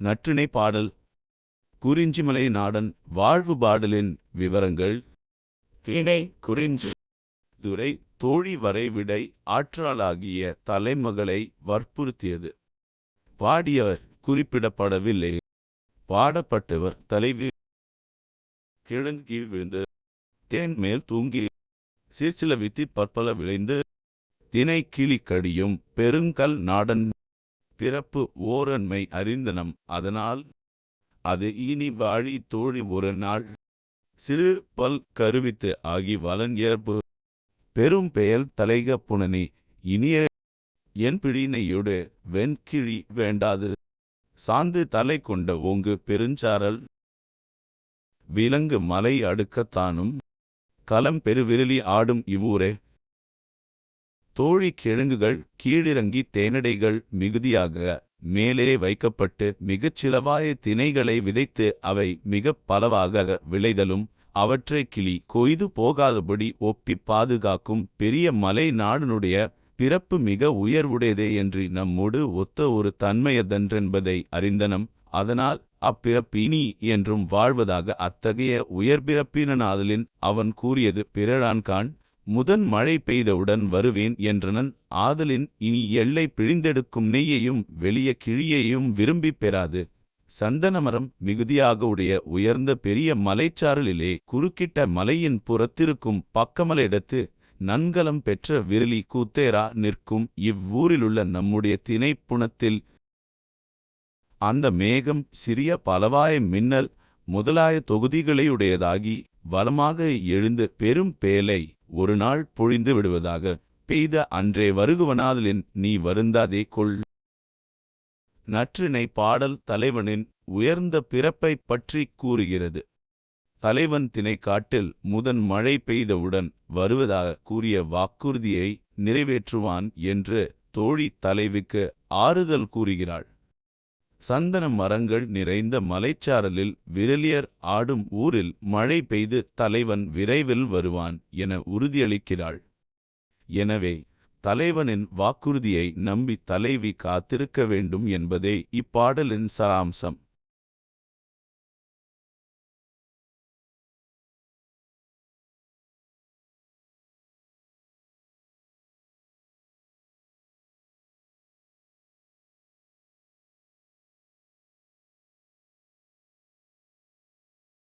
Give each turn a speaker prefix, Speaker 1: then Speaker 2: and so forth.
Speaker 1: நற்றிணை பாடல். குறிஞ்சிமலை நாடன் வாழ்வு பாடலின் விவரங்கள்.
Speaker 2: திணை குறிஞ்சி.
Speaker 1: துரை தோழி வரைவிடை ஆற்றாளாகிய தலைமகளை வற்புறுத்தியது. பாடியவர் குறிப்பிடப்படவில்லை. பாடப்பட்டவர் தலைவி. கிழங்கு கீழ் விழுந்து தேன் மேல் தூங்கி சீர்சில வித்தி பற்பல விளைந்து தினை கிளி கடியும் பெருங்கல் நாடன் பிறப்பு ஓரன்மை அறிந்தனம் அதனால் அது இனி வாழி தோழி ஒரு நாள். சிறு பல் கருவித்து ஆகி வலன்யர்பு பெரும் பெயல் தலைக புனனி இனிய என் பிடினையொடு வெண்கிழி வேண்டாது. சாந்து தலை கொண்ட ஓங்கு பெருஞ்சாரல். விலங்கு மலை அடுக்கத்தானும். களம் பெருவிரலி ஆடும் இவ்வூரே தோழி கிழங்குகள் கீழிறங்கி தேனடைகள் மிகுதியாக மேலே வைக்கப்பட்டு மிகச் சிலவாய திணைகளை விதைத்து அவை மிகப் பலவாக விளைதலும் அவற்றை கிளி கொய்து போகாதபடி ஒப்பி பாதுகாக்கும் பெரிய மலை நாடனுடைய பிறப்பு மிக உயர்வுடையதே என்று நம்மோடு ஒத்த ஒரு தன்மையதன்றென்பதை அறிந்தனம். அதனால் அப்பிறப்பினி என்றும் வாழ்வதாக அத்தகைய உயர்பிறப்பினனாதலின் அவன் கூறியது பிறழான்கான் முதன் மழை பெய்தவுடன் வருவேன் என்றனன் ஆதலின் இனி எல்லை பிழிந்தெடுக்கும் நெய்யையும் வெளிய கிழியையும் விரும்பிப் பெறாது. சந்தனமரம் மிகுதியாக உடைய உயர்ந்த பெரிய மலைச்சாரலிலே குறுக்கிட்ட மலையின் புறத்திருக்கும் பக்கமலையிடத்து நன்கலம் பெற்ற விரலி கூத்தேரா நிற்கும். இவ்வூரிலுள்ள நம்முடைய திணைப்புணத்தில் அந்த மேகம் சிறிய பலவாய மின்னல் முதலாய தொகுதிகளையுடையதாகி வலமாக எழுந்து பெரும் பேலை ஒரு நாள் பொழிந்து விடுவதாக பெய்த அன்றே வருகுவனாதலின் நீ வருந்தாதே கொள். நற்றினை பாடல் தலைவனின் உயர்ந்த பிறப்பைப் பற்றி கூறுகிறது. தலைவன் திணைக்காட்டில் முதன் மழை பெய்தவுடன் வருவதாக கூறிய வாக்குறுதியை நிறைவேற்றுவான் என்று தோழி தலைவிக்கு ஆறுதல் கூறுகிறாள். சந்தன மரங்கள் நிறைந்த மலைச்சாரலில் விரலியர் ஆடும் ஊரில் மழை பெய்து தலைவன் விரைவில் வருவான் என உறுதியளிக்கிறாள். எனவே தலைவனின் வாக்குறுதியை நம்பி தலைவி காத்திருக்க வேண்டும் என்பதே இப்பாடலின் சாராம்சம்.